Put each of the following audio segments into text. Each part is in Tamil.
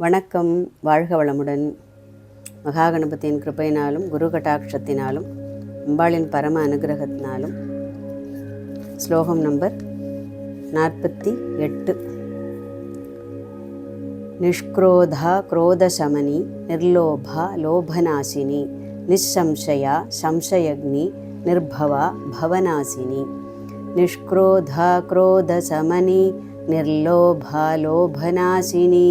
வணக்கம் வாழ்க வளமுடன் மகாகணபதியின் கிருபையினாலும் குரு கட்டாட்சத்தினாலும் அம்பாளின் பரம அனுகிரகத்தினாலும் ஸ்லோகம் நம்பர் நாற்பத்தி எட்டு நிஷ்க்ரோதா குரோதசமனி நிர்லோபா லோபநாசினி நிசம்சயா சம்சயக்னி நிர்பவா பவநாசினி நிஷ்க்ரோதா குரோதசமனி நிர்லோபா லோபநாசினி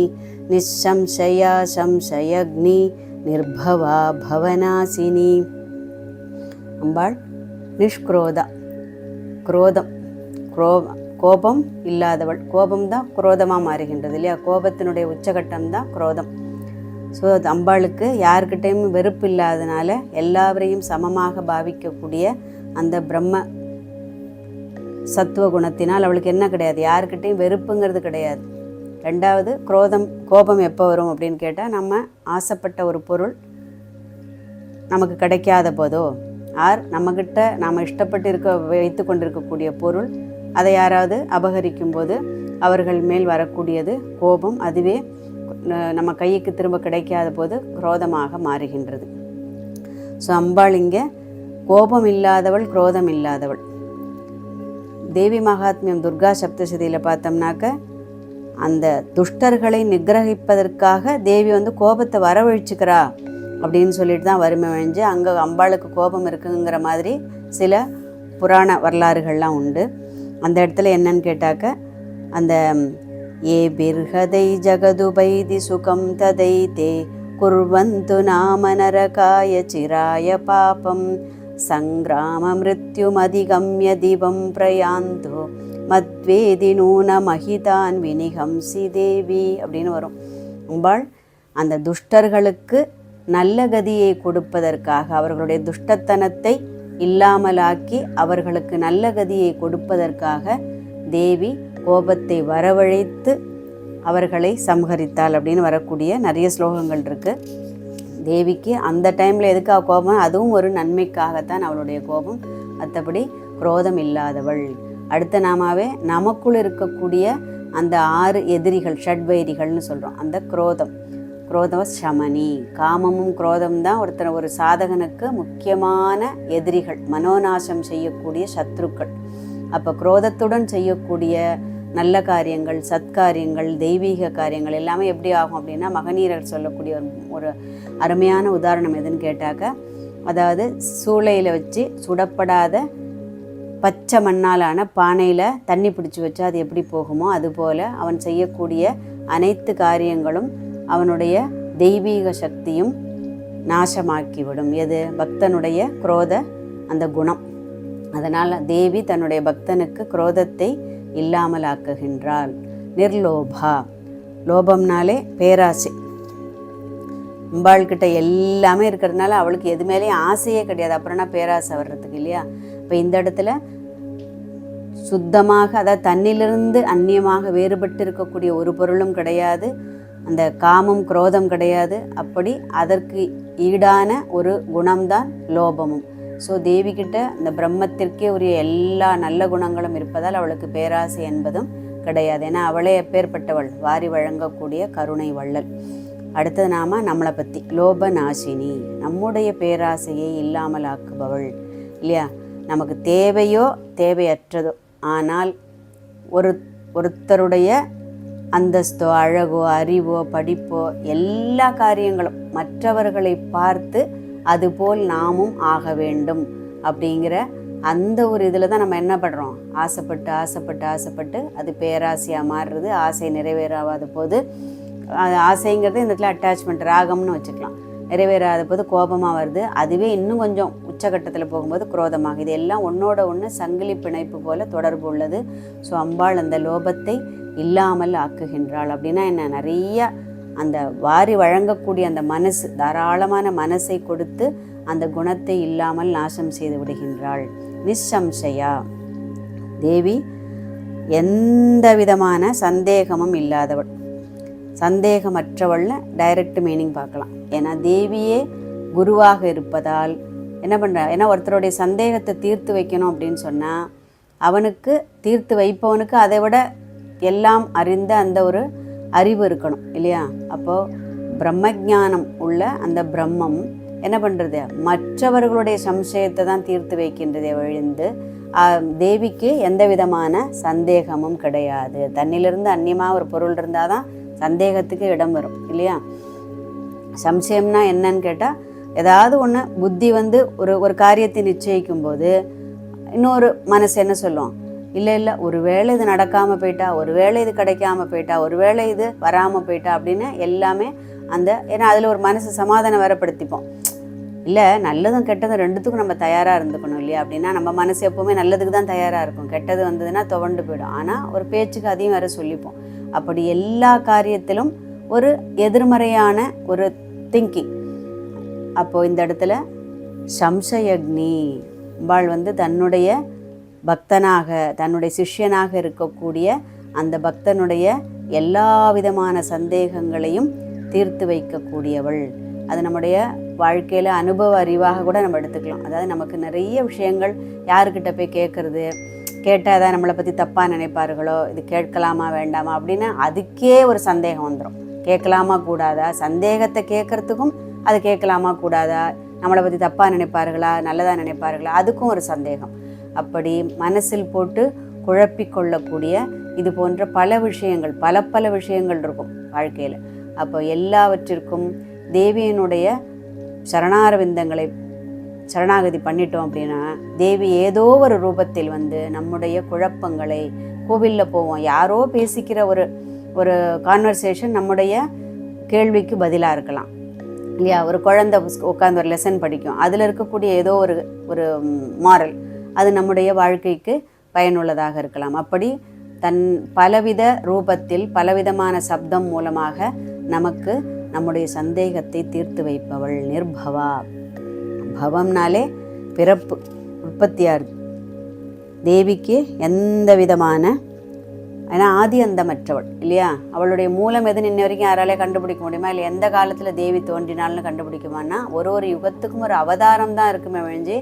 निःसंशया संशयग्नि निर्भवा भवनाशिनी அம்பாள் நிஷ்க்ரோதா குரோதம் குரோ கோபம் இல்லாதவள் கோபம் தான் குரோதமாக மாறுகின்றது இல்லையா கோபத்தினுடைய உச்சகட்டம் தான் குரோதம் ஸோ அது அம்பாளுக்கு யாருக்கிட்டையும் வெறுப்பு இல்லாதனால எல்லாவரையும் சமமாக பாவிக்கக்கூடிய அந்த பிரம்ம சத்துவ குணத்தினால் அவளுக்கு என்ன கிடையாது யாருக்கிட்டையும் வெறுப்புங்கிறது கிடையாது ரெண்டாவது குரோதம் கோபம் எப்போ வரும் அப்படின்னு கேட்டால் நம்ம ஆசைப்பட்ட ஒரு பொருள் நமக்கு கிடைக்காத போதோ ஆர் நம்மக்கிட்ட நாம் இஷ்டப்பட்டு இருக்க வைத்து கொண்டிருக்கக்கூடிய பொருள் அதை யாராவது அபகரிக்கும் போது அவர்கள் மேல் வரக்கூடியது கோபம் அதுவே நம்ம கைக்கு திரும்ப கிடைக்காத போது குரோதமாக மாறுகின்றது. ஸோ அம்பாள் இங்கே கோபம் இல்லாதவள் குரோதம் இல்லாதவள். தேவி மகாத்மியம் துர்கா சப்தசதியில் பார்த்தோம்னாக்க அந்த துஷ்டர்களை நிகிரகிப்பதற்காக தேவி வந்து கோபத்தை வரவழிச்சுக்கிறா அப்படின்னு சொல்லிட்டு தான் வறுமை வழிஞ்சு அங்கே அம்பாளுக்கு கோபம் இருக்குங்கிற மாதிரி சில புராண வரலாறுகள்லாம் உண்டு. அந்த இடத்துல என்னன்னு கேட்டாக்க அந்த ஏ பிர்ஹதை ஜகதுபைதி சுகம் ததை தே குர்வந்து நாம நரகாய சிராய பாபம் சங்கிராம மிருத்யுமதிகம்ய திவம் பிரயாந்தோ மத்வேதி நூன மகிதான் வினிகம்சி தேவி அப்படின்னு வரும். அம்பாள் அந்த துஷ்டர்களுக்கு நல்ல கதியை கொடுப்பதற்காக அவர்களுடைய துஷ்டத்தனத்தை இல்லாமலாக்கி அவர்களுக்கு நல்ல கதியை கொடுப்பதற்காக தேவி கோபத்தை வரவழைத்து அவர்களை சம்ஹரித்தாள் அப்படின்னு வரக்கூடிய நிறைய ஸ்லோகங்கள் இருக்குது தேவிக்கு அந்த டைமில் எதுக்காக கோபம்? அதுவும் ஒரு நன்மைக்காகத்தான் அவளுடைய கோபம். மற்றபடி குரோதம் இல்லாதவள். அடுத்த நாமாவே நமக்குள் இருக்கக்கூடிய அந்த ஆறு எதிரிகள் ஷட்வைரிகள்னு சொல்கிறோம் அந்த குரோதம். குரோதம் சமனி காமமும் குரோதம் தான் ஒருத்தர் ஒரு சாதகனுக்கு முக்கியமான எதிரிகள் மனோநாசம் செய்யக்கூடிய சத்ருக்கள். அப்போ குரோதத்துடன் செய்யக்கூடிய நல்ல காரியங்கள் சத்காரியங்கள் தெய்வீக காரியங்கள் எல்லாமே எப்படி ஆகும் அப்படின்னா மகநீரர் சொல்லக்கூடிய ஒரு ஒரு அருமையான உதாரணம் எதுன்னு கேட்டாக்க அதாவது சூளையில் வச்சு சுடப்படாத பச்சை மண்ணாலான பானையில் தண்ணி பிடிச்சி வச்சா அது எப்படி போகுமோ அதுபோல் அவன் செய்யக்கூடிய அனைத்து காரியங்களும் அவனுடைய தெய்வீக சக்தியும் நாசமாக்கிவிடும். எது? பக்தனுடைய குரோத அந்த குணம். அதனால் தேவி தன்னுடைய பக்தனுக்கு குரோதத்தை இல்லாமலாக்குகின்றாள். நிர்லோபா. லோபம்னாலே பேராசை. அம்பாள்கிட்ட எல்லாமே இருக்கிறதுனால அவளுக்கு எது மேலேயும் ஆசையே கிடையாது. அப்புறம்னா பேராசை வர்றதுக்கு இல்லையா? இப்போ இந்த இடத்துல சுத்தமாக அதாவது தன்னிலிருந்து அந்நியமாக வேறுபட்டு இருக்கக்கூடிய ஒரு பொருளும் கிடையாது. அந்த காமம் குரோதம் கிடையாது. அப்படி அதற்கு ஈடான ஒரு குணம்தான் லோபமும். ஸோ தேவிகிட்ட இந்த பிரம்மத்திற்கே உரிய எல்லா நல்ல குணங்களும் இருப்பதால் அவளுக்கு பேராசை என்பதும் கிடையாது. ஏன்னா அவளே எப்பேற்பட்டவள். வாரி வழங்கக்கூடிய கருணை வள்ளல். அடுத்தது நாம நம்மளை பற்றி லோபநாசினி. நம்முடைய பேராசையை இல்லாமல் ஆக்குபவள். இல்லையா? நமக்கு தேவையோ தேவையற்றதோ. ஆனால் ஒரு ஒருத்தருடைய அந்தஸ்தோ அழகோ அறிவோ படிப்போ எல்லா காரியங்களும் மற்றவர்களை பார்த்து அதுபோல் நாமும் ஆக வேண்டும் அப்படிங்கிற அந்த ஒரு இதில் தான் நம்ம என்ன பண்ணுறோம் ஆசைப்பட்டு ஆசைப்பட்டு ஆசைப்பட்டு அது பேராசையாக மாறுறது ஆசை நிறைவேறாத போது ஆசைங்கிறது இந்த இடத்துல அட்டாச்மெண்ட் ராகம்னு வச்சுக்கலாம். நிறைவேறாத போது கோபமாக வருது. அதுவே இன்னும் கொஞ்சம் உச்சகட்டத்தில் போகும்போது குரோதமாக இது எல்லாம் ஒன்றோட ஒன்று சங்கிலி பிணைப்பு போல தொடர்பு உள்ளது. ஸோ அம்பாள் அந்த லோபத்தை இல்லாமல் ஆக்குகின்றாள் அப்படின்னா என்ன? நிறைய அந்த வாரி வழங்கக்கூடிய அந்த மனசு தாராளமான மனசை கொடுத்து அந்த குணத்தை இல்லாமல் நாசம் செய்து விடுகின்றாள். நிசம்சயா தேவி எந்த விதமான சந்தேகமும் இல்லாதவள். சந்தேகமற்றவளில் டைரக்ட் மீனிங் பார்க்கலாம். ஏன்னா தேவியே குருவாக இருப்பதால் என்ன பண்ணுற ஏன்னா ஒருத்தருடைய சந்தேகத்தை தீர்த்து வைக்கணும் அப்படின்னு சொன்னால் அவனுக்கு தீர்த்து வைப்பவனுக்கு அதை விட எல்லாம் அறிந்த அந்த ஒரு அறிவு இருக்கணும் இல்லையா? அப்போது பிரம்மஜானம் உள்ள அந்த பிரம்மம் என்ன பண்ணுறது மற்றவர்களுடைய சம்சயத்தை தான் தீர்த்து வைக்கின்றதை ஒழிந்து தேவிக்கு எந்த விதமான சந்தேகமும் கிடையாது. தன்னிலிருந்து அந்நியமாக ஒரு பொருள் இருந்தால் தான் சந்தேகத்துக்கு இடம் வரும் இல்லையா? சம்சயம்னா என்னன்னு கேட்டால் ஏதாவது ஒன்று புத்தி வந்து ஒரு ஒரு காரியத்தை நிச்சயிக்கும் போது இன்னொரு மனசு என்ன சொல்லும்? இல்லை இல்லை ஒரு வேளை இது நடக்காமல் போயிட்டா ஒரு வேளை இது கிடைக்காம போயிட்டா ஒரு வேளை இது வராமல் போயிட்டா அப்படின்னு எல்லாமே அந்த ஏன்னா அதில் ஒரு மனசு சமாதானம் வரப்படுத்திப்போம் இல்லை நல்லதும் கெட்டதும் ரெண்டுத்துக்கும் நம்ம தயாராக இருந்துக்கணும் இல்லையா? அப்படின்னா நம்ம மனசு எப்போவுமே நல்லதுக்கு தான் தயாராக இருக்கும். கெட்டது வந்ததுன்னா துவண்டு போயிடும். ஆனால் ஒரு பேச்சுக்கு அதையும் வேற சொல்லிப்போம். அப்படி எல்லா காரியத்திலும் ஒரு எதிர்மறையான ஒரு திங்கிங் அப்போது இந்த இடத்துல சம்சயக்னி. அம்பாள் வந்து தன்னுடைய பக்தனாக தன்னுடைய சிஷ்யனாக இருக்கக்கூடிய அந்த பக்தனுடைய எல்லா விதமான சந்தேகங்களையும் தீர்த்து வைக்கக்கூடியவள். அது நம்முடைய வாழ்க்கையில் அனுபவ அறிவாக கூட நம்ம எடுத்துக்கலாம். அதாவது நமக்கு நிறைய விஷயங்கள் யாருக்கிட்ட போய் கேட்குறது கேட்டால் தான் நம்மளை பற்றி தப்பாக நினைப்பார்களோ? இது கேட்கலாமா வேண்டாமா? அப்படின்னு அதுக்கே ஒரு சந்தேகம் வந்துடும் கேட்கலாமா கூடாதா? சந்தேகத்தை கேட்குறதுக்கும் அதை கேட்கலாமா கூடாதா? நம்மளை பற்றி தப்பாக நினைப்பார்களா? நல்லதாக நினைப்பார்களா? அதுக்கும் ஒரு சந்தேகம். அப்படி மனசில் போட்டு குழப்பிக்கொள்ளக்கூடிய இது போன்ற பல விஷயங்கள் பல பல விஷயங்கள் இருக்கும் வாழ்க்கையில். அப்போ எல்லாவற்றிற்கும் தேவியினுடைய சரணாரவிந்தங்களை சரணாகதி பண்ணிட்டோம் அப்படின்னா தேவி ஏதோ ஒரு ரூபத்தில் வந்து நம்முடைய குழப்பங்களை கோவிலில் போவோம். யாரோ பேசிக்கிற ஒரு ஒரு கான்வர்சேஷன் நம்முடைய கேள்விக்கு பதிலாக இருக்கலாம். இல்லையா? ஒரு குழந்தை உட்காந்து ஒரு லெசன் படிக்கும். அதில் இருக்கக்கூடிய ஏதோ ஒரு ஒரு மாரல் அது நம்முடைய வாழ்க்கைக்கு பயனுள்ளதாக இருக்கலாம். அப்படி தன் பலவித ரூபத்தில் பலவிதமான சப்தம் மூலமாக நமக்கு நம்முடைய சந்தேகத்தை தீர்த்து வைப்பவள் நிர்பவா. பவம்னாலே பிறப்பு உற்பத்தியார். தேவிக்கு எந்த விதமான ஏன்னா ஆதி அந்தமற்றவள் இல்லையா? அவளுடைய மூலம் எதுன்னு இன்ன வரைக்கும் யாராலே கண்டுபிடிக்க முடியுமா? இல்லை எந்த காலத்தில் தேவி தோன்றினால்னு கண்டுபிடிக்குமான்னா ஒரு ஒரு யுகத்துக்கும் ஒரு அவதாரம் தான் இருக்குமே ஒழிஞ்சு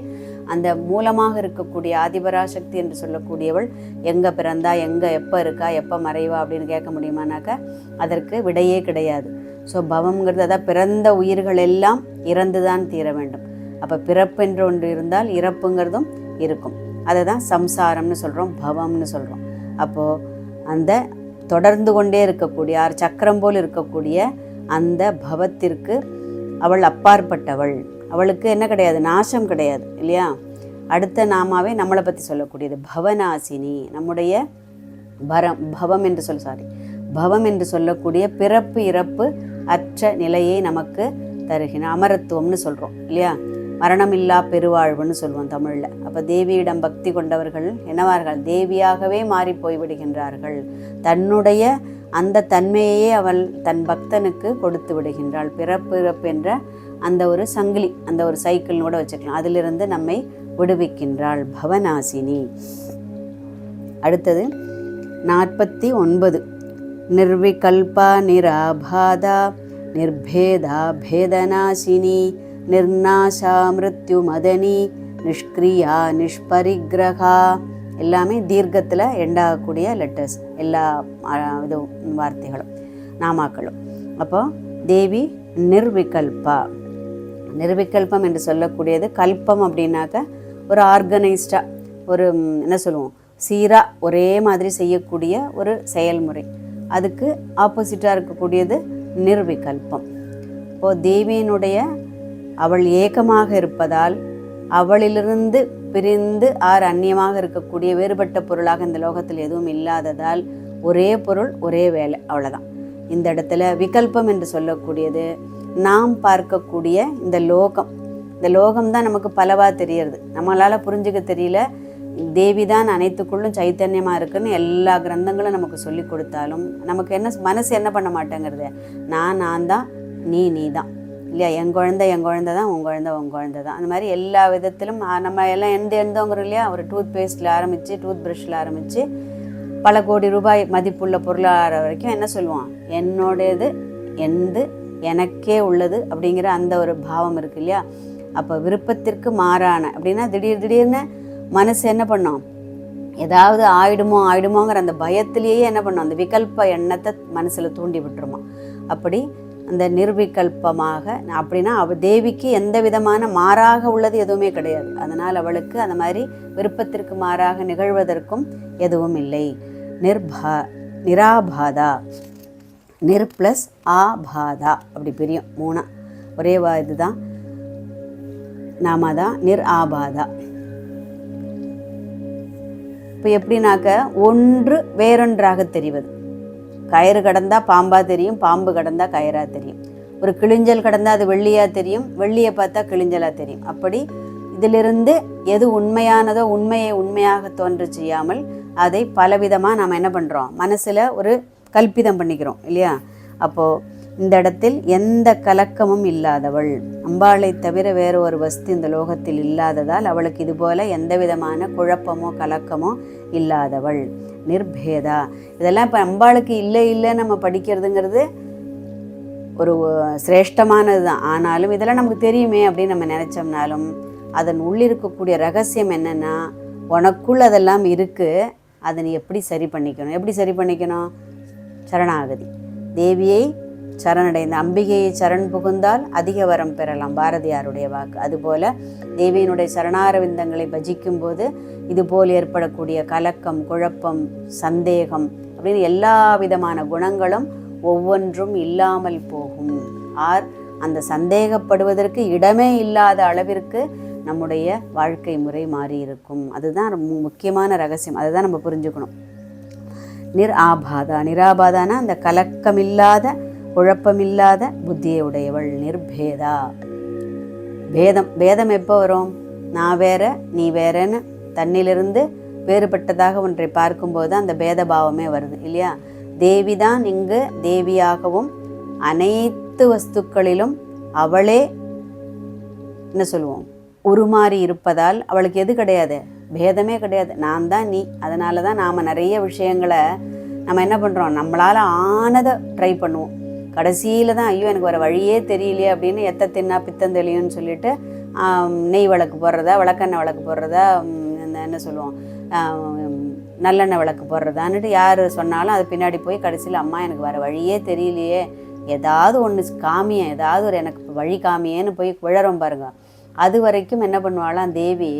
அந்த மூலமாக இருக்கக்கூடிய ஆதிபராசக்தி என்று சொல்லக்கூடியவள் எங்கே பிறந்தா எங்கே எப்போ இருக்கா எப்போ மறைவா அப்படின்னு கேட்க முடியுமானாக்கா அதற்கு விடையே கிடையாது. ஸோ பவம்ங்கிறது அதான் பிறந்த உயிர்கள் எல்லாம் இறந்து தான் தீர வேண்டும். அப்போ பிறப்பு என்று ஒன்று இருந்தால் இறப்புங்கிறதும் இருக்கும். அதை தான் சம்சாரம்னு சொல்கிறோம் பவம்னு சொல்கிறோம் அப்போது அந்த தொடர்ந்து கொண்டே இருக்கக்கூடிய ஆறு சக்கரம் போல் இருக்கக்கூடிய அந்த பவத்திற்கு அவள் அப்பாற்பட்டவள். அவளுக்கு என்ன கிடையாது? நாசம் கிடையாது இல்லையா? அடுத்த நாமாவே நம்மளை பற்றி சொல்லக்கூடியது பவநாசினி நம்முடைய பரம் பவம் என்று சொல் சாரி பவம் என்று சொல்லக்கூடிய பிறப்பு இறப்பு அற்ற நிலையை நமக்கு தருகின அமரத்துவம்னு சொல்கிறோம் இல்லையா? மரணமில்லா பெருவாழ்வுன்னு சொல்லுவோம் தமிழில். அப்போ தேவியிடம் பக்தி கொண்டவர்கள் என்னவார்கள் தேவியாகவே மாறி போய்விடுகின்றார்கள். தன்னுடைய அந்த தன்மையையே அவள் தன் பக்தனுக்கு கொடுத்து விடுகின்றாள். பிறப்பிறப்பு என்ற அந்த ஒரு சங்கிலி அந்த ஒரு சைக்கிள்னு கூட வச்சுக்கலாம். அதிலிருந்து நம்மை விடுவிக்கின்றாள் பவனாசினி. அடுத்தது நாற்பத்தி ஒன்பது. நிர்விகல்பா நிராபாதா நிர்பேதா பேதநாசினி நிர்நாசா மிருத்யு மதனி நிஷ்கிரியா நிஷ்பரிகிரகா எல்லாமே தீர்க்கத்தில் எண்டாகக்கூடிய லெட்டர்ஸ் எல்லா இது வார்த்தைகளும் நாமாக்களும். அப்போ தேவி நிர்விகல்பா. நிர்விகல்பம் என்று சொல்லக்கூடியது கல்பம் அப்படின்னாக்க ஒரு ஆர்கனைஸ்டாக ஒரு என்ன சொல்லுவோம் சீராக ஒரே மாதிரி செய்யக்கூடிய ஒரு செயல்முறை. அதுக்கு ஆப்போசிட்டாக இருக்கக்கூடியது நிர்விகல்பம். இப்போது தேவியினுடைய அவள் ஏகமாக இருப்பதால் அவளிலிருந்து பிரிந்து ஆறு அந்நியமாக இருக்கக்கூடிய வேறுபட்ட பொருளாக இந்த லோகத்தில் எதுவும் இல்லாததால் ஒரே பொருள் ஒரே வேலை. அவ்வளோதான் இந்த இடத்துல விகல்பம் என்று சொல்லக்கூடியது நாம் பார்க்கக்கூடிய இந்த லோகம். இந்த லோகம் தான் நமக்கு பலவாக தெரியறது நம்மளால் புரிஞ்சுக்க தெரியல. தேவி தான் அனைத்துக்குள்ளும் சைத்தன்யமாக இருக்குன்னு எல்லா கிரந்தங்களும் நமக்கு சொல்லி கொடுத்தாலும் நமக்கு என்ன மனசு என்ன பண்ண மாட்டேங்கிறது? நான் நான் தான் நீ நீ தான். இல்லையா? என் குழந்தை என் குழந்தை தான் உன் குழந்தை உன் குழந்தை தான். அந்த மாதிரி எல்லா விதத்திலும் நம்ம எல்லாம் எந்த எந்தோங்கிறோம் இல்லையா? ஒரு டூத் பேஸ்ட்டில் ஆரம்பித்து டூத் ப்ரஷில் ஆரம்பித்து பல கோடி ரூபாய் மதிப்புள்ள பொருளாதார வரைக்கும் என்ன சொல்லுவான்? என்னோடது எந்து எனக்கே உள்ளது அப்படிங்கிற அந்த ஒரு பாவம் இருக்கு இல்லையா? அப்போ விருப்பத்திற்கு மாறான அப்படின்னா திடீர் திடீர்னு மனசு என்ன பண்ணும்? ஏதாவது ஆயிடுமோ ஆயிடுமோங்கிற அந்த பயத்திலேயே என்ன பண்ணும்? அந்த விகல்ப எண்ணத்தை மனசில் தூண்டி விட்டுருமா? அப்படி அந்த நிர்விகல்பமாக அப்படின்னா அவ தேவிக்கு எந்த விதமான மாறாக உள்ளது எதுவுமே கிடையாது. அதனால் அவளுக்கு அந்த மாதிரி விருப்பத்திற்கு மாறாக நிகழ்வதற்கும் எதுவும் இல்லை. நிர்பா நிராபாதா நிர் ப்ளஸ் ஆபாதா அப்படி பிரியும் மூணா. ஒரே வா இதுதான். நாம தான் நிர் ஆபாதா. இப்போ எப்படின்னாக்க ஒன்று வேறொன்றாக தெரிவது. கயிறு கடந்தால் பாம்பாக தெரியும் பாம்பு கடந்தால் கயிறாக தெரியும். ஒரு கிழிஞ்சல் கடந்தால் அது வெள்ளியாக தெரியும் வெள்ளியை பார்த்தா கிழிஞ்சலாக தெரியும். அப்படி இதிலிருந்து எது உண்மையானதோ உண்மையை உண்மையாக தோன்று செய்யாமல் அதை பலவிதமாக நாம் என்ன பண்ணுறோம் மனசில் ஒரு கல்பிதம் பண்ணிக்கிறோம் இல்லையா? அப்போது இந்த இடத்தில் எந்த கலக்கமும் இல்லாதவள். அம்பாளை தவிர வேறு ஒரு வஸ்து இந்த லோகத்தில் இல்லாததால் அவளுக்கு இதுபோல எந்த விதமான குழப்பமோ கலக்கமோ இல்லாதவள். நிர்பேதா. இதெல்லாம் இப்போ அம்பாளுக்கு இல்லை இல்லை நம்ம படிக்கிறதுங்கிறது ஒரு சிரேஷ்டமானது தான். ஆனாலும் இதெல்லாம் நமக்கு தெரியுமே அப்படின்னு நம்ம நினச்சோம்னாலும் அதன் உள்ளிருக்கக்கூடிய ரகசியம் என்னென்னா உனக்குள் அதெல்லாம் இருக்குது அதை நீ எப்படி சரி பண்ணிக்கணும்? எப்படி சரி பண்ணிக்கணும்? சரணாகதி. தேவியை சரணடைந்த அம்பிகையை சரண் புகுந்தால் அதிக வரம் பெறலாம். பாரதியாருடைய வாக்கு. அதுபோல தேவியினுடைய சரணாரவிந்தங்களை பஜிக்கும் போது இதுபோல் ஏற்படக்கூடிய கலக்கம் குழப்பம் சந்தேகம் அப்படின்னு எல்லா விதமான குணங்களும் ஒவ்வொன்றும் இல்லாமல் போகும். ஆர் அந்த சந்தேகப்படுவதற்கு இடமே இல்லாத அளவிற்கு நம்முடைய வாழ்க்கை முறை மாறி இருக்கும் அதுதான் ரொம்ப முக்கியமான ரகசியம். அதை தான் நம்ம புரிஞ்சுக்கணும். நிர் ஆபாதா. நிராபாதானா? அந்த கலக்கமில்லாத குழப்பமில்லாத புத்தியை உடையவள் நிர்பேதா. பேதம் பேதம் எப்போ வரும்? நான் வேற நீ வேறன்னு தன்னிலிருந்து வேறுபட்டதாக ஒன்றை பார்க்கும்போது அந்த பேத பாவமே வருது இல்லையா? தேவிதான் இங்கு தேவியாகவும் அனைத்து வஸ்துக்களிலும் அவளே என்ன சொல்லுவோம்? உருமாறி இருப்பதால் அவளுக்கு எது கிடையாது? பேதமே கிடையாது. நான் தான் நீ. அதனால தான் நாம் நிறைய விஷயங்களை நம்ம என்ன பண்ணுறோம் நம்மளால் ஆனதை ட்ரை பண்ணுவோம். கடைசியில் தான் ஐயோ எனக்கு வர வழியே தெரியலையே அப்படின்னு எத்த தின்னா பித்தம் தெளியும்னு சொல்லிட்டு நெய் விளக்கு போடுறதா விளக்கெண்ணெய் விளக்கு போடுறதா என்ன சொல்லுவோம் நல்லெண்ணெய் விளக்கு போடுறதான்னுட்டு யார் சொன்னாலும் அது பின்னாடி போய் கடைசியில் அம்மா எனக்கு வர வழியே தெரியலையே. ஏதாவது ஒன்று காமிய ஏதாவது ஒரு எனக்கு வழி காமியேன்னு போய் விழறோம் பாருங்க. அது வரைக்கும் என்ன பண்ணுவாளாம் தேவி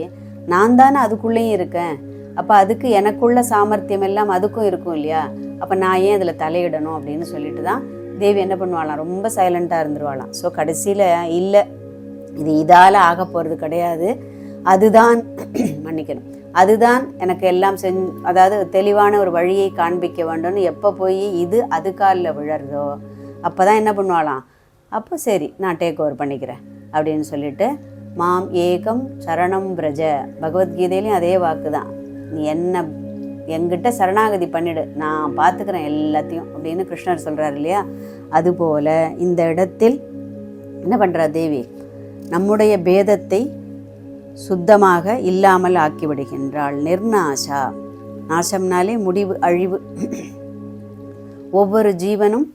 நான் தானே அதுக்குள்ளேயும் இருக்கேன். அப்போ அதுக்கு எனக்குள்ள சாமர்த்தியம் எல்லாம் அதுக்கும் இருக்கும் இல்லையா? அப்போ நான் ஏன் இதில் தலையிடணும்? அப்படின்னு சொல்லிட்டு தான் தேவி என்ன பண்ணுவாளாம்? ரொம்ப சைலண்ட்டாக இருந்துருவாளாம். ஸோ கடைசியில் இல்லை இது இதால் ஆக போகிறது கிடையாது. அதுதான் மன்னிக்கணும். அதுதான் எனக்கு எல்லாம் செஞ் அதாவது தெளிவான ஒரு வழியை காண்பிக்க வேண்டும்னு எப்போ போய் இது அது காலில் விழறதோ அப்போ தான் என்ன பண்ணுவாளாம்? அப்போ சரி நான் டேக் ஓவர் பண்ணிக்கிறேன் அப்படின்னு சொல்லிட்டு மாம் ஏகம் சரணம் பிரஜ. பகவத்கீதையிலையும் அதே வாக்கு தான் நீ என்ன என்கிட்ட சரணாகதி பண்ணிடு. நான் பார்த்துக்கிறேன் எல்லாத்தையும் அப்படின்னு கிருஷ்ணர் சொல்கிறார் இல்லையா? அதுபோல் இந்த இடத்தில் என்ன பண்ணுறா தேவி? நம்முடைய பேதத்தை சுத்தமாக இல்லாமல் ஆக்கிவிடுகின்றாள். நிர்நாசா. நாசம்னாலே முடிவு அழிவு. ஒவ்வொரு ஜீவனும்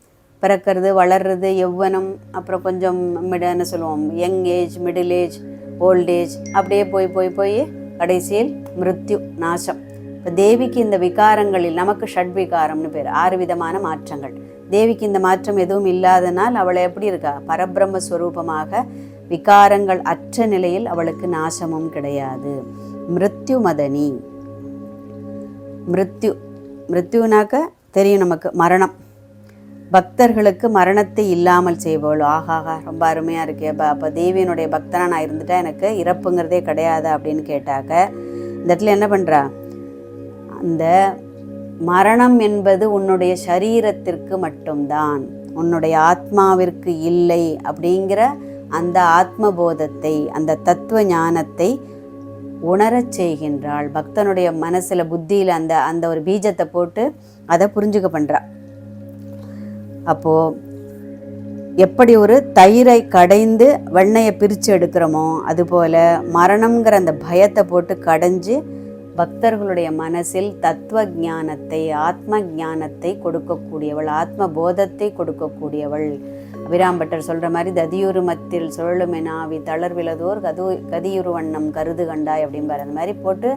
பிறக்கிறது வளர்றது எவ்வனம் அப்புறம் கொஞ்சம் மிட என்ன சொல்லுவோம். Young age middle age old age அப்படியே போய் போய் போய் கடைசியில் மிருத்யு நாசம். இப்போ தேவிக்கு இந்த விகாரங்களில் நமக்கு ஷட் விகாரம்னு பேர். ஆறு விதமான மாற்றங்கள். தேவிக்கு இந்த மாற்றம் எதுவும் இல்லாதனால் அவளை எப்படி இருக்கா? பரபிரம்ம ஸ்வரூபமாக விகாரங்கள் அற்ற நிலையில் அவளுக்கு நாசமும் கிடையாது. மிருத்யு மதனி. மிருத்யு மிருத்யுனாக்க தெரியும் நமக்கு மரணம். பக்தர்களுக்கு மரணத்தை இல்லாமல் செய்பவள். ஆஹாஹா ரொம்ப அருமையாக இருக்கே அப்போ. அப்போ தேவியனுடைய பக்தனாக நான் இருந்துட்டா எனக்கு இறப்புங்கிறதே கிடையாது அப்படின்னு கேட்டாக்க இந்த இடத்துல என்ன பண்ணுறா அந்த மரணம் என்பது உன்னுடைய சரீரத்திற்கு மட்டும்தான் உன்னுடைய ஆத்மாவிற்கு இல்லை அப்படிங்கிற அந்த ஆத்மபோதத்தை அந்த தத்துவ ஞானத்தை உணரச் செய்கின்றாள். பக்தனுடைய மனசில் புத்தியில் அந்த அந்த ஒரு பீஜத்தை போட்டு அதை புரிஞ்சுக்க பண்ணுறா அப்போது எப்படி ஒரு தயிரை கடைந்து வெண்ணையை பிரித்து எடுக்கிறோமோ அதுபோல் மரணம்ங்கிற அந்த பயத்தை போட்டு கடைஞ்சு பக்தர்களுடைய மனசில் தத்துவ ஞானத்தை ஆத்ம ஞானத்தை கொடுக்கக்கூடியவள். ஆத்ம போதத்தை கொடுக்கக்கூடியவள் அபிராம்பட்டர் சொல்கிற மாதிரி ததியுரு மத்தில் சுழலுமெனாவி தளர்விலதோர் கது கதியுரு வண்ணம் கருது கண்டாய் அப்படிம்பார். அந்த மாதிரி போட்டு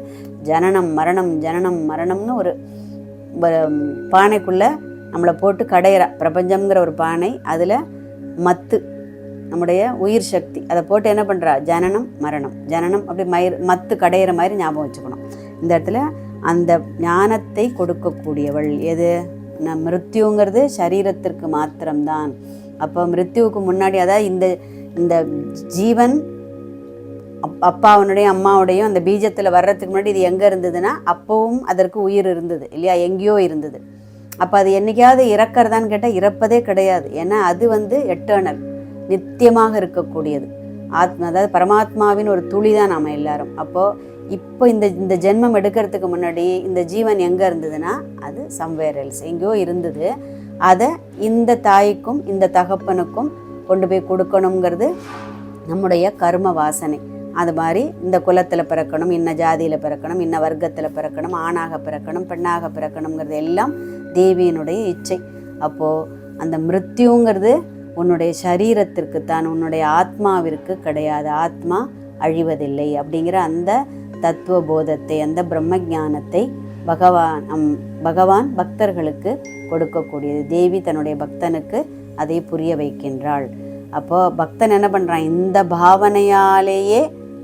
ஜனனம் மரணம் ஜனனம் மரணம்னு ஒரு பானைக்குள்ளே நம்மளை போட்டு கடையிறா பிரபஞ்சம்ங்கிற ஒரு பானை அதில் மத்து நம்முடைய உயிர் சக்தி. அதை போட்டு என்ன பண்ணுறா ஜனனம் மரணம். ஜனனம் அப்படி மயிர் மத்து கடையிற மாதிரி ஞாபகம் வச்சுக்கணும். இந்த இடத்துல அந்த ஞானத்தை கொடுக்கக்கூடியவள். எது? நம் மிருத்யுங்கிறது சரீரத்திற்கு மாத்திரம்தான். அப்போ மிருத்யுவுக்கு முன்னாடி அதாவது இந்த இந்த ஜீவன் அப் அப்பாவனுடைய அம்மாவுடையும் அந்த பீஜத்தில் வர்றதுக்கு முன்னாடி இது எங்கே இருந்ததுன்னா அப்போவும் அதற்கு உயிர் இருந்தது இல்லையா? எங்கேயோ இருந்தது. அப்போ அது என்னைக்காவது இறக்கறதான்னு கேட்டால் இறப்பதே கிடையாது. ஏன்னா அது வந்து எட்டர்னல் நித்தியமாக இருக்கக்கூடியது. ஆத்மா அதாவது பரமாத்மாவின் ஒரு துளி தான் நாம் எல்லாரும். அப்போது இப்போ இந்த இந்த ஜென்மம் எடுக்கிறதுக்கு முன்னாடி இந்த ஜீவன் எங்கே இருந்ததுன்னா அது சம்வேர் எல்ஸ் எங்கேயோ இருந்தது. அதை இந்த தாய்க்கும் இந்த தகப்பனுக்கும் கொண்டு போய் கொடுக்கணுங்கிறது நம்முடைய கர்ம வாசனை. அது மாதிரி இந்த குலத்தில் பிறக்கணும் இன்ன ஜாதியில் பிறக்கணும் இன்ன வர்க்கத்தில் பிறக்கணும் ஆணாக பிறக்கணும் பெண்ணாக பிறக்கணுங்கிறது எல்லாம் தேவியினுடைய இச்சை. அப்போது அந்த மிருத்யுங்கிறது உன்னுடைய சரீரத்திற்கு தான் உன்னுடைய ஆத்மாவிற்கு கிடையாது. ஆத்மா அழிவதில்லை அப்படிங்கிற அந்த தத்துவ போதத்தை அந்த பிரம்ம ஞானத்தை பகவான் நம் பகவான் பக்தர்களுக்கு கொடுக்கக்கூடியது. தேவி தன்னுடைய பக்தனுக்கு அதை புரிய வைக்கின்றாள். அப்போது பக்தன் என்ன பண்ணுறான் இந்த பாவனையாலேயே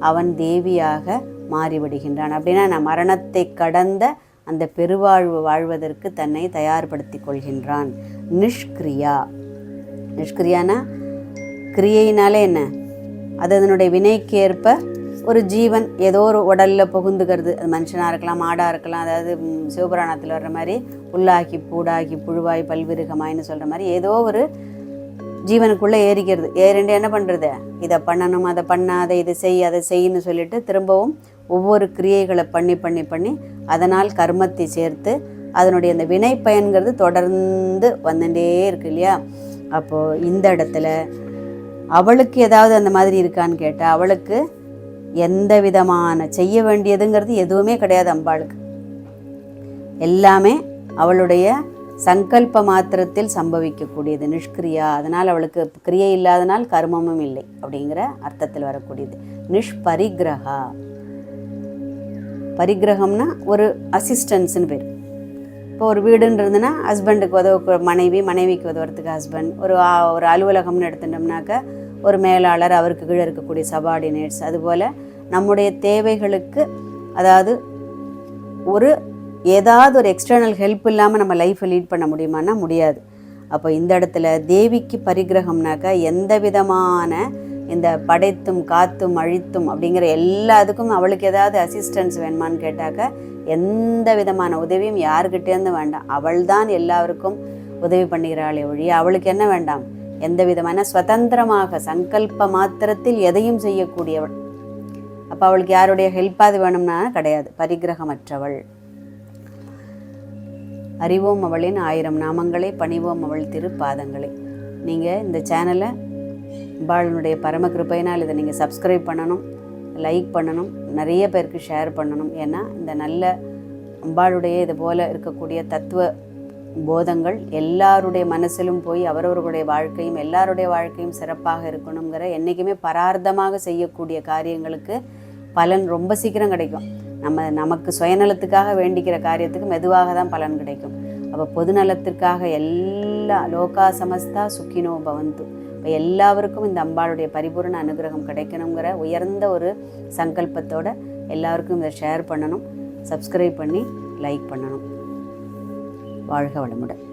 அவன் தேவியாக மாறிவிடுகின்றான். அப்படின்னா நான் மரணத்தை கடந்த அந்த பெருவாழ்வு வாழ்வதற்கு தன்னை தயார்படுத்தி கொள்கின்றான். நிஷ்கிரியா. நிஷ்கிரியானா கிரியையினாலே என்ன? அது அதனுடைய வினைக்கு ஏற்ப ஒரு ஜீவன் ஏதோ ஒரு உடலில் புகுந்துக்கிறது. அது மனுஷனாக இருக்கலாம் மாடாக இருக்கலாம் அதாவது சிவபுராணத்தில் வர்ற மாதிரி புல்லாகி பூடாகி புழுவாய் பல்விருகமாயின்னு சொல்கிற மாதிரி ஏதோ ஒரு ஜீவனுக்குள்ளே ஏறிக்கிறது. ஏறிண்டு என்ன பண்ணுறது இதை பண்ணணும் அதை பண்ணாத இதை செய் அதை செய்யன்னு சொல்லிட்டு திரும்பவும் ஒவ்வொரு கிரியைகளை பண்ணி பண்ணி பண்ணி அதனால் கர்மத்தை சேர்த்து அதனுடைய அந்த வினை பயன்கிறது தொடர்ந்து வந்துட்டே இருக்கு இல்லையா? அப்போது இந்த இடத்துல அவளுக்கு ஏதாவது அந்த மாதிரி இருக்கான்னு கேட்டால் அவளுக்கு எந்த விதமான செய்ய வேண்டியதுங்கிறது எதுவுமே கிடையாது அம்பாளுக்கு. எல்லாமே அவளுடைய சங்கல்ப மாத்திரத்தில் சம்பவிக்கக்கூடியது நிஷ்கிரியா. அதனால் அவளுக்கு கிரியை இல்லாதனால் கர்மமும் இல்லை அப்படிங்கிற அர்த்தத்தில் வரக்கூடியது. நிஷ்பரிகிரகா. பரிகிரகம்னா ஒரு அசிஸ்டன்ஸ்னு பேர். இப்போ ஒரு வீடுன்னு இருந்ததுன்னா ஹஸ்பண்டுக்கு உதவ மனைவி மனைவிக்கு உதவுறதுக்கு ஹஸ்பண்ட் ஒரு ஒரு அலுவலகம்னு எடுத்துட்டோம்னாக்க ஒரு மேலாளர் அவருக்கு கீழே இருக்கக்கூடிய சபார்டினேட்ஸ் அதுபோல் நம்முடைய தேவைகளுக்கு அதாவது ஒரு ஏதாவது ஒரு எக்ஸ்டர்னல் ஹெல்ப் இல்லாமல் நம்ம லைஃப்பை லீட் பண்ண முடியுமான்னா முடியாது. அப்போ இந்த இடத்துல தேவிக்கு பரிகிரகம்னாக்கா எந்த விதமான இந்த படைத்தும் காத்தும் அழித்தும் அப்படிங்கிற எல்லாத்துக்கும் அவளுக்கு ஏதாவது அசிஸ்டன்ஸ் வேணுமான்னு கேட்டாக்க எந்த விதமான உதவியும் யாருக்கிட்டேருந்து வேண்டாம். அவள் தான் எல்லாருக்கும் உதவி பண்ணுகிறாளே ஒழிய அவளுக்கு என்ன வேண்டாம்? எந்த விதமான சுதந்திரமாக சங்கல்ப மாத்திரத்தில் எதையும் செய்யக்கூடியவள். அப்போ அவளுக்கு யாருடைய ஹெல்ப்பாது வேணும்னா கிடையாது. பரிகிரகமற்றவள் அறிவோம் அவளின் ஆயிரம் நாமங்களை பணிவோம் அவள் திருப்பாதங்களை. நீங்கள் இந்த சேனலை பாலனுடைய பரம கிருபையினால் இதை நீங்கள் சப்ஸ்கிரைப் பண்ணணும் லைக் பண்ணணும் நிறைய பேருக்கு ஷேர் பண்ணணும். ஏன்னா இந்த நல்ல அம்பாளுடைய இது போல் இருக்கக்கூடிய தத்துவ போதங்கள் எல்லாருடைய மனசிலும் போய் அவரவர்களுடைய வாழ்க்கையும் எல்லாருடைய வாழ்க்கையும் சிறப்பாக இருக்கணுங்கிற என்றைக்குமே பரார்த்தமாக செய்யக்கூடிய காரியங்களுக்கு பலன் ரொம்ப சீக்கிரம் கிடைக்கும். நம்ம நமக்கு சுயநலத்துக்காக வேண்டிக்கிற காரியத்துக்கு மெதுவாக தான் பலன் கிடைக்கும். அப்போ பொதுநலத்திற்காக எல்லா லோகா சமஸ்தா சுக்கினோ பவந்து. இப்போ எல்லாருக்கும் இந்த அம்பாளுடைய பரிபூரண அனுகிரகம் கிடைக்கணுங்கிற உயர்ந்த ஒரு சங்கல்பத்தோடு எல்லாருக்கும் இதை ஷேர் பண்ணணும். சப்ஸ்கிரைப் பண்ணி லைக் பண்ணணும். வாழ்க வளமுடன்.